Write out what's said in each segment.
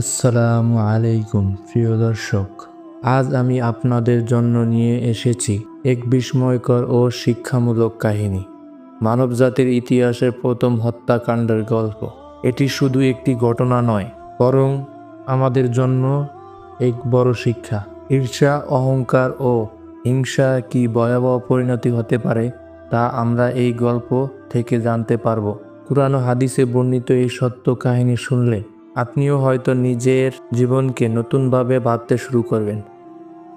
আসসালামু আলাইকুম, প্রিয় দর্শক। আজ আমি আপনাদের জন্য নিয়ে এসেছি এক বিস্ময়কর ও শিক্ষামূলক কাহিনী। মানবজাতির ইতিহাসের প্রথম হত্যাকাণ্ডের গল্প। এটি শুধু একটি ঘটনা নয়, বরং আমাদের জন্য এক বড় শিক্ষা। ঈর্ষা, অহংকার ও হিংসা কি ভয়াবহ পরিণতি হতে পারে, তা আমরা এই গল্প থেকে জানতে পারব। কুরআন হাদিসে বর্ণিত এই সত্য কাহিনী শুনলে আপনিও হয়তো নিজের জীবনকে নতুনভাবে ভাবতে শুরু করবেন।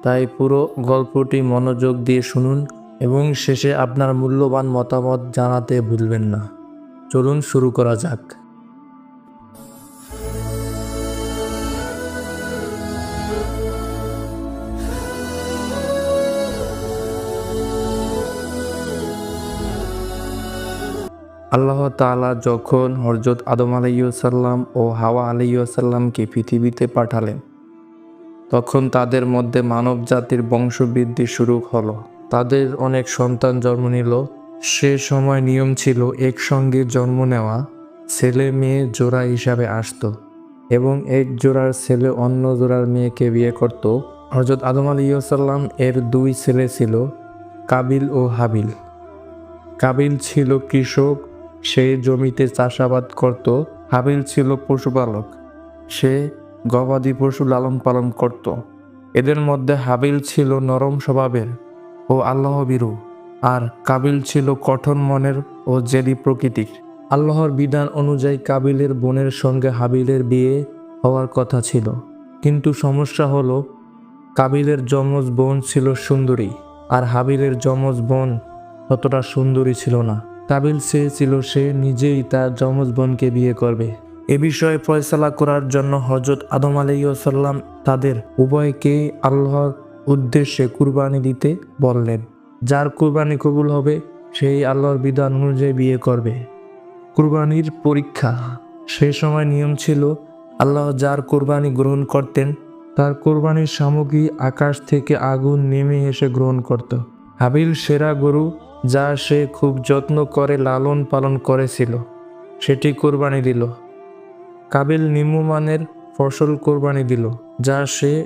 তাই পুরো গল্পটি মনোযোগ দিয়ে শুনুন এবং শেষে আপনার মূল্যবান মতামত জানাতে ভুলবেন না। চলুন শুরু করা যাক। আল্লাহ তাআলা যখন হরজত আদম আলাইসাল্লাম ও হাওয়া আলাইসাল্লামকে পৃথিবীতে পাঠালেন, তখন তাদের মধ্যে মানব জাতির বংশবৃদ্ধি শুরু হলো। তাদের অনেক সন্তান জন্ম নিল। সে সময় নিয়ম ছিল একসঙ্গে জন্ম নেওয়া, ছেলে মেয়ে জোড়া হিসাবে আসতো এবং এক জোড়ার ছেলে অন্য জোড়ার মেয়েকে বিয়ে করত। হজরত আদম আলাইসাল্লাম এর দুই ছেলে ছিল, কাবিল ও হাবিল। কাবিল ছিল কৃষক সে জমিতে চাষাবাদ করত, হাবিল ছিল পশুপালক। সে গবাদি পশু লালন পালন করত। এদের মধ্যে হাবিল ছিল নরম স্বভাবের ও আল্লাহ বিরু আর কাবিল ছিল কঠোর মনের ও জেদি প্রকৃতির। আল্লাহর বিধান অনুযায়ী কাবিলের বোনের সঙ্গে হাবিলের বিয়ে হওয়ার কথা ছিল। কিন্তু সমস্যা হলো, কাবিলের যমজ বোন ছিল সুন্দরী, আর হাবিলের যমজ বোন ততটা সুন্দরী ছিল না। কাবিল চেয়েছিল সে নিজেই তার যমজ বোনকে বিয়ে করবে। এ বিষয়ে ফয়সালা করার জন্য হজরত আদম আলাইসাল্লাম তাদের উভয়কে আল্লাহর উদ্দেশ্যে কুরবানি দিতে বললেন, যার কুরবানি কবুল হবে, সেই আল্লাহর বিধান অনুযায়ী বিয়ে করবে। কুরবানির পরীক্ষা সে সময় নিয়ম ছিল, আল্লাহ যার কোরবানি গ্রহণ করতেন, তার কোরবানির সামগ্রী আকাশ থেকে আগুন নেমে এসে গ্রহণ করত। হাবিল সেরা গরু যা সে খুব যত্ন করে, লালন পালন করেছিল, সেটি কোরবানি দিল। কাবিল নিম্নমানের ফসল কোরবানি দিল, যা সে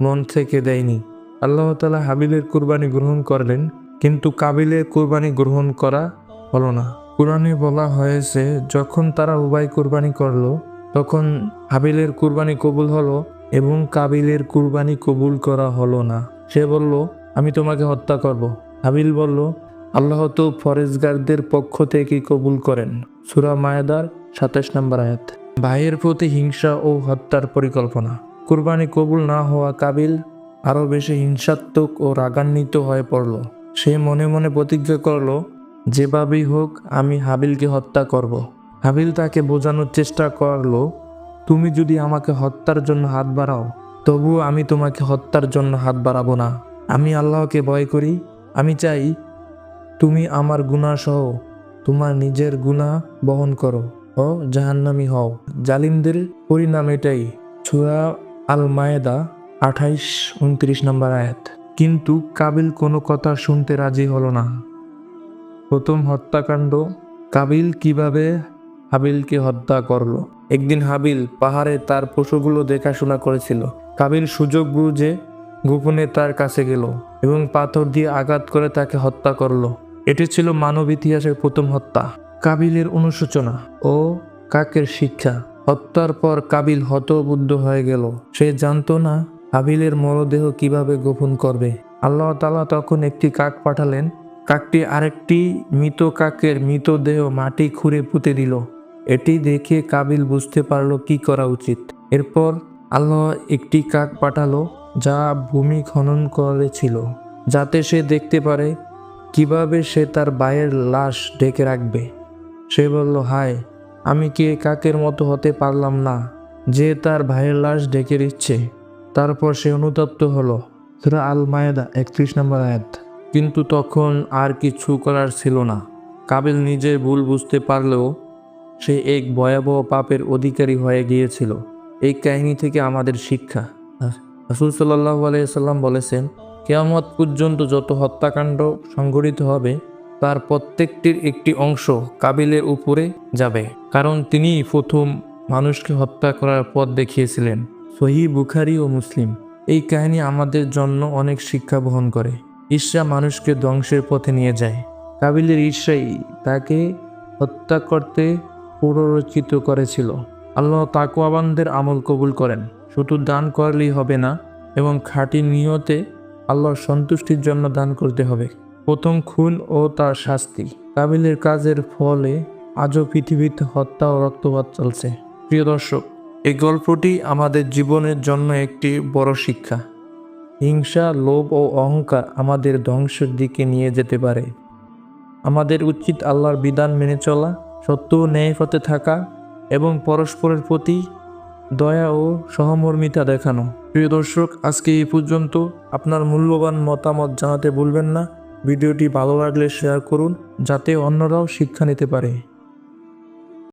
মন থেকে দেয়নি। আল্লাহ তালা হাবিলের কোরবানি গ্রহণ করলেন, কিন্তু কাবিলের কোরবানি গ্রহণ করা হলো না। কোরআনে বলা হয়েছে, যখন তারা উভয় কোরবানি করল, তখন হাবিলের কুরবানি কবুল হলো এবং কাবিলের কুরবানি কবুল করা হলো না। সে বলল, আমি তোমাকে হত্যা করব। হাবিল বলল আল্লাহ তো ফরেজগারদের পক্ষ থেকে কবুল করেন। সুরা মায়াদার সাতাশ নম্বর আয়াত। ভাইয়ের প্রতি হিংসা ও হত্যার পরিকল্পনা। কুরবানি কবুল না হওয়া কাবিল আরও বেশি হিংসাত্মক ও রাগান্বিত হয়ে পড়ল। সে মনে মনে প্রতিজ্ঞা করল, যেভাবেই হোক, আমি হাবিলকে হত্যা করব। হাবিল তাকে বোঝানোর চেষ্টা করল, তুমি যদি আমাকে হত্যার জন্য হাত বাড়াও, তবুও আমি তোমাকে হত্যার জন্য হাত বাড়াবো না। আমি আল্লাহকে ভয় করি। আমি চাই তুমি আমার গুণা সহ তোমার নিজের গুণা বহন করো, ও জাহান্নামি হও। জালিমদের পরিণাম এটাই। ছুরা আল মায়েদা আঠাইশ, উনত্রিশ নম্বর আয়াত। কিন্তু কাবিল কোনো কথা শুনতে রাজি হলো না। প্রথম হত্যাকাণ্ড, কাবিল কীভাবে হাবিলকে হত্যা করল? একদিন হাবিল পাহাড়ে তার পশুগুলো দেখাশোনা করেছিল। কাবিল সুযোগ বুঝে গোপনে তার কাছে গেল এবং পাথর দিয়ে আঘাত করে তাকে হত্যা করল। এটি ছিল মানব ইতিহাসের প্রথম হত্যা, কাবিলের অনুশোচনা ও কাকের শিক্ষা। হত্যার পর কাবিল হতবুদ্ধ হয়ে গেল। সে জানতো না হাবিলের মরদেহ কীভাবে গোপন করবে। আল্লাহ তালা তখন একটি কাক পাঠালেন। কাকটি আরেকটি মৃত কাকের মৃতদেহ মাটি খুঁড়ে পুঁতে দিল। এটি দেখে কাবিল বুঝতে পারল কি করা উচিত। এরপর আল্লাহ একটি কাক পাঠালো যা ভূমি খনন করেছিল, যাতে সে দেখতে পারে কীভাবে সে তার ভাইয়ের লাশ ঢেকে রাখবে? সে বলল, হায়, আমি কি কাকের মতো হতে পারলাম না যে তার ভাইয়ের লাশ ঢেকে দিচ্ছে? তারপর সে অনুতপ্ত হলো। সুরা আল মায়েদা একত্রিশ নম্বর আয়াত। কিন্তু তখন আর কিছু করার ছিল না। কাবিল নিজের ভুল বুঝতে পারলেও সে এক ভয়াবহ পাপের অধিকারী হয়ে গিয়েছিল। এই কাহিনী থেকে আমাদের শিক্ষা। রাসুল সাল্লাহ আলাইসাল্লাম বলেছেন কেয়ামত পর্যন্ত যত হত্যাকাণ্ড সংঘটিত হবে, তার প্রত্যেকটির একটি অংশ কাবিলের উপরে যাবে। কারণ তিনি প্রথম মানুষকে হত্যা করার পথ দেখিয়েছিলেন। সহি বুখারি ও মুসলিম। এই কাহিনী আমাদের জন্য অনেক শিক্ষা বহন করে। ঈর্ষা মানুষকে ধ্বংসের পথে নিয়ে যায়। কাবিলের ঈর্ষাই তাকে হত্যা করতে পুনরচিত করেছিল। আল্লাহ তাকুয়াবানদের আমল কবুল করেন। শুধু দান করলেই হবে না এবং খাঁটি নিয়তে আল্লাহর সন্তুষ্টির জন্য দান করতে হবে। প্রথম খুন ও তার শাস্তি। কাবিলের কাজের ফলে আজও পৃথিবীতে হত্যা ও রক্তপাত চলছে। প্রিয় দর্শক, এই গল্পটি আমাদের জীবনের জন্য একটি বড় শিক্ষা। হিংসা, লোভ ও অহংকার আমাদের ধ্বংসের দিকে নিয়ে যেতে পারে। আমাদের উচিত আল্লাহর বিধান মেনে চলা, সত্য ন্যায় পথে থাকা এবং পরস্পরের প্রতি দয়া ও সহমর্মিতা দেখানো। প্রিয় দর্শক, আজকে এই পর্যন্ত আপনার মূল্যবান মতামত জানাতে ভুলবেন না। ভিডিওটি ভালো লাগলে শেয়ার করুন, যাতে অন্যরাও শিক্ষা নিতে পারে।